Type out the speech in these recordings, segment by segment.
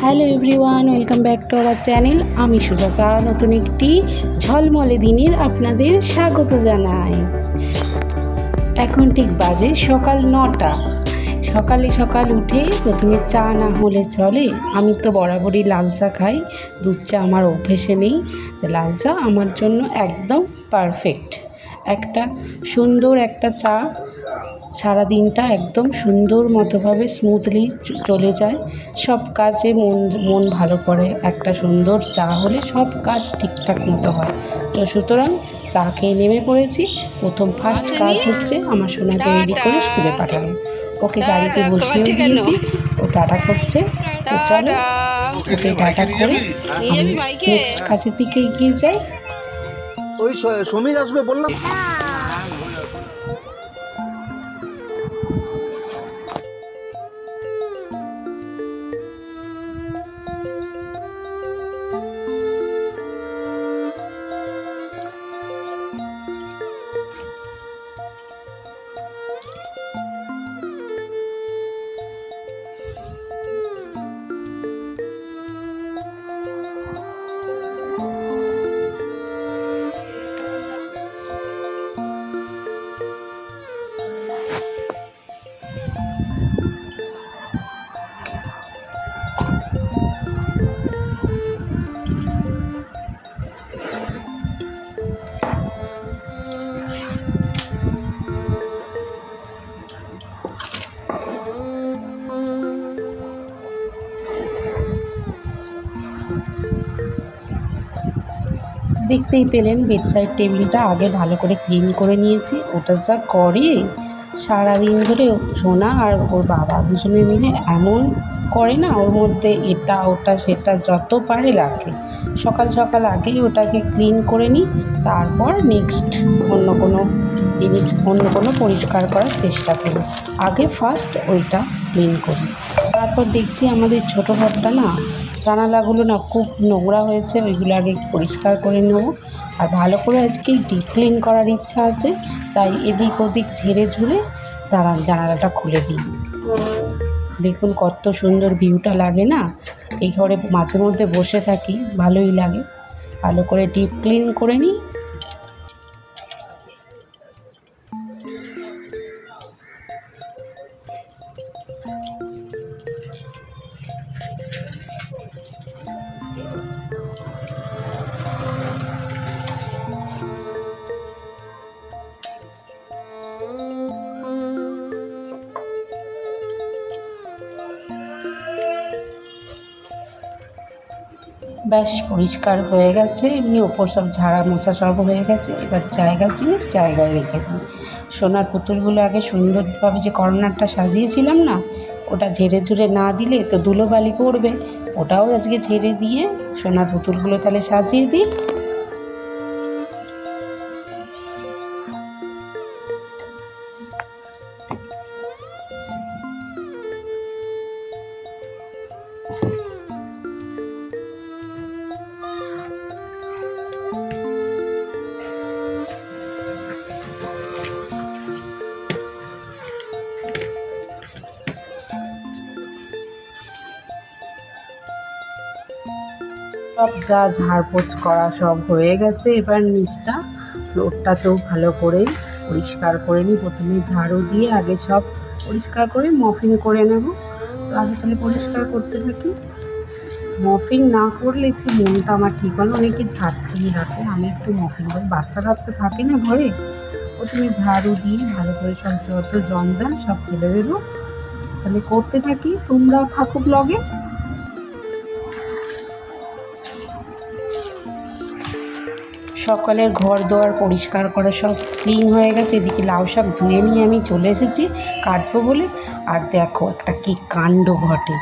Hello everyone welcome back to our channel আমি সুজাতা, নতুন একটি ঝলমলে দিনের আপনাদের স্বাগত জানাই। এখন ঠিক বাজে সকাল নটা। সকালে সকাল উঠে প্রথমে চা না হলে চলে। আমি তো বরাবরই লাল চা খাই, দুধ চা আমার অভ্যেসে নেই। লাল চা আমার জন্য একদম পারফেক্ট একটা সুন্দর একটা চা সারা দিনটা একদম সুন্দর মতোভাবে স্মুথলি চলে যায়। সব কাজে মন মন ভালো করে। একটা সুন্দর চা হলে সব কাজ ঠিকঠাক মতো হয়। তো সুতরাং চা খেয়ে নেমে পড়েছি। প্রথম ফার্স্ট কাজ হচ্ছে আমার সোনাকে রেডি করে স্কুলে পাঠানো। ওকে গাড়িতে বসিয়ে দিয়েছি। ও টাটা করছে। তো চলো ওকে টাটা করে। আমি নেক্সট কাছের দিকে এগিয়ে যাই। ওই স- সমীর আসবে বললাম। দেখতেই পেলেন বেডসাইড টেবিলটা আগে ভালো করে ক্লিন করে নিয়েছি। ওটা যা করে, সারাদিন ধরে সোনা আর ওর বাবা দুজনে মিলে এমন করে না, ওর মধ্যে এটা, ওটা, সেটা যত পারে রাখে। সকাল সকাল আগেই ওটাকে ক্লিন করে নিই, তারপর নেক্সট অন্য কোনো জিনিস, অন্য কোনো পরিষ্কার করার চেষ্টা করি। আগে ফার্স্ট ওইটা ক্লিন করি। তারপর দেখছি আমাদের ছোটো ঘরটা না জানালাগুলো না খুব নোংরা হয়েছে, ওইগুলো আগে পরিষ্কার করে নেব। আর ভালো করে আজকে ডিপ ক্লিন করার ইচ্ছা আছে, তাই এদিক ওদিক ঝেড়ে ঝুলে দাঁড়া জানালাটা খুলে দিই। দেখুন কত সুন্দর ভিউটা লাগে না? এই ঘরে মাঝে মধ্যে বসে থাকি, ভালোই লাগে। ভালো করে ডিপ ক্লিন করে নিই। ব্যাস পরিষ্কার হয়ে গেছে, এমনি ওপর সব ঝাড়া মোছা সব হয়ে গেছে। এবার জায়গার জিনিস জায়গায় রেখে দিই। সোনার পুতুলগুলো আগে সুন্দরভাবে যে কর্নারটা সাজিয়েছিলাম না, ওটা ঝেড়ে ঝুড়ে না দিলে তো ধুলোবালি পড়বে। ওটাও আজকে ঝেড়ে দিয়ে সোনার পুতুলগুলো তাহলে সাজিয়ে দিই। সব যা ঝাড়পোছ করা সব হয়ে গেছে। এবার নিচটা ফ্লোরটাতেও ভালো করে পরিষ্কার করে নিই। প্রথমে ঝাড়ু দিয়ে আগে সব পরিষ্কার করে মফিং করে নেব। তো আগে তাহলে পরিষ্কার করতে থাকি। মফিন না করলে একটু মনটা আমার ঠিক না। অনেকে ঝাড়তেই রাখে আমি একটু মফিং করি বাচ্চা কাচ্চা থাকে না ঘরে। প্রথমে ঝাড়ু দিয়ে ভালো করে সব যত জঞ্জাল সব ফেলে দেবো। তাহলে করতে থাকি। তোমরাও থাকো ব্লগে সকালের ঘর দোয়ার পরিষ্কার করা সব ক্লিন হয়ে গেছে। এদিকে লাউ শাক ধুয়ে নিয়ে আমি চলে এসেছি কাটবো বলে। আর দেখো একটা কি কাণ্ড ঘটে।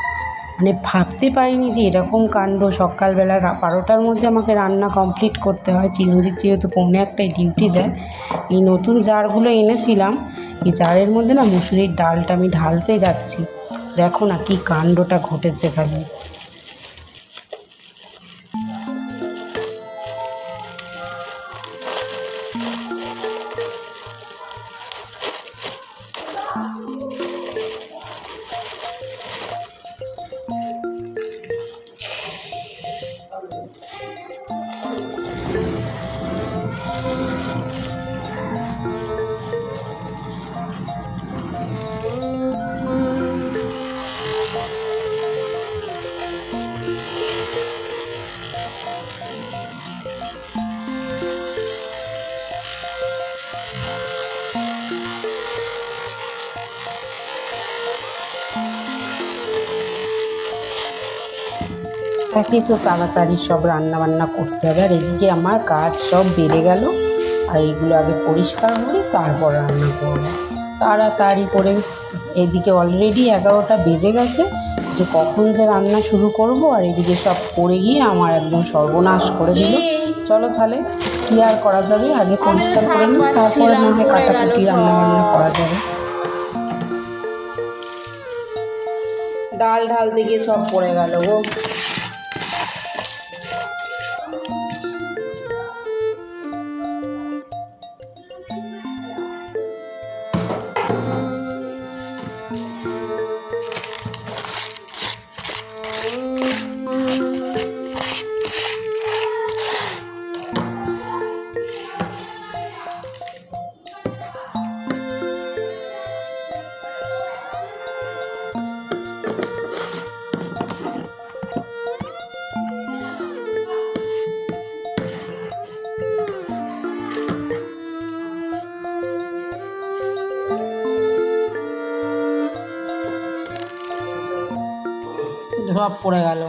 মানে ভাবতে পারিনি যে এরকম কাণ্ড সকালবেলা বারোটার মধ্যে আমাকে রান্না কমপ্লিট করতে হয়। চিরঞ্জিত যেহেতু পৌনে একটাই ডিউটি যায়। এই নতুন জারগুলো এনেছিলাম। এই জারের মধ্যে না মুসুরির ডালটা আমি ঢালতে যাচ্ছি। দেখো না কি কাণ্ডটা ঘটেছে খালি। তাকে তো তাড়াতাড়ি সব রান্না বান্না করতে হবে। আর এদিকে আমার কাজ সব বেড়ে গেল। আর এইগুলো আগে পরিষ্কার করে তারপর রান্না করব। তাড়াতাড়ি করে এদিকে অলরেডি এগারোটা বেজে গেছে। যে কখন যে রান্না শুরু করব আর এদিকে সব পড়ে গিয়ে আমার একদম সর্বনাশ করে দিল। চলো তাহলে কী আর করা যাবে? আগে পরিষ্কার করে নিই তারপরে না হয় কাটাকুটি রান্না বান্না করা যাবে। ডাল ঢাল দিকে সব পড়ে গেল গো। সব পড়ে গেল।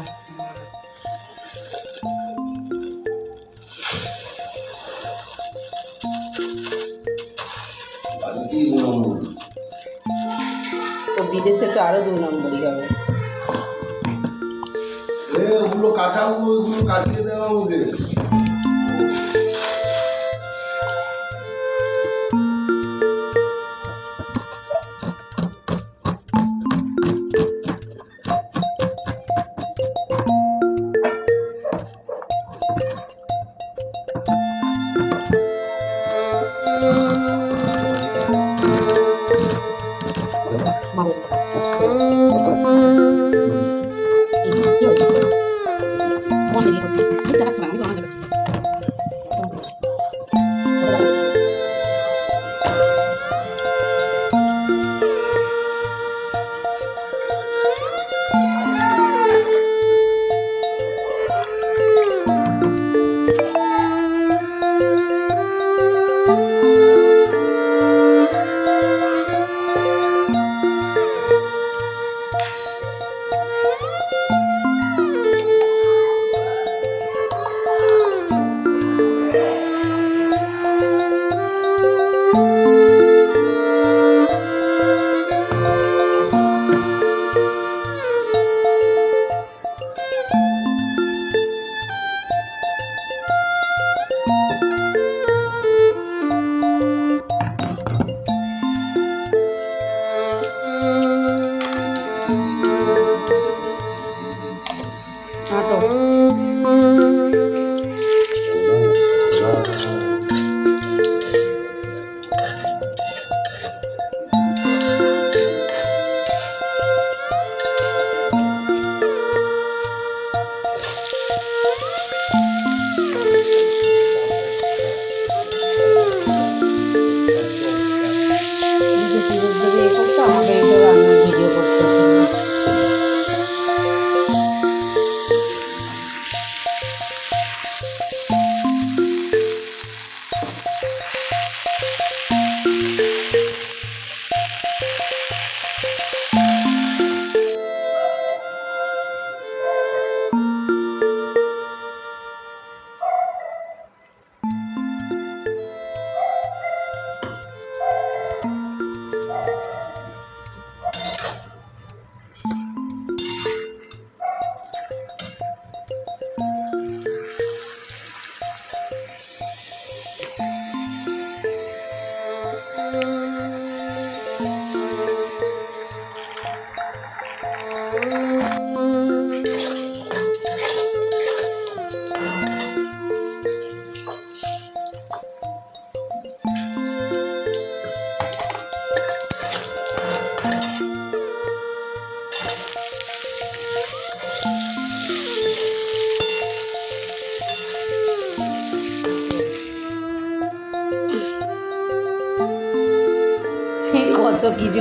তো বিদেশে তো আরও দুই নম্বরই যাবে ওগুলো কাঁচা কাটিয়ে দেওয়া ওকে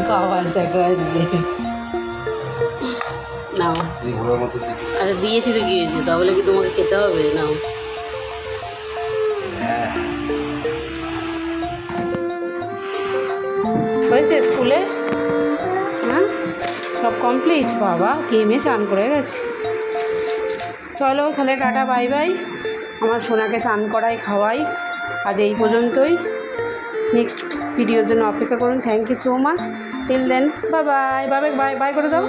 খাবার দেখো আজকে নাও। আচ্ছা দিয়েছি তো কি তাহলে কি তোমাকে খেতে হবে? নাও। হয়েছে স্কুলে? হ্যাঁ? সব কমপ্লিট বাবা গেমে চান করে গেছে। চলো, তাহলে টাটা, বাই বাই। আমার সোনাকে চান করাই, খাওয়াই। আজ এই পর্যন্তই। নেক্সট ভিডিওর জন্য অপেক্ষা করুন। Thank you so much till then bye bye bye bye bye করে দাও।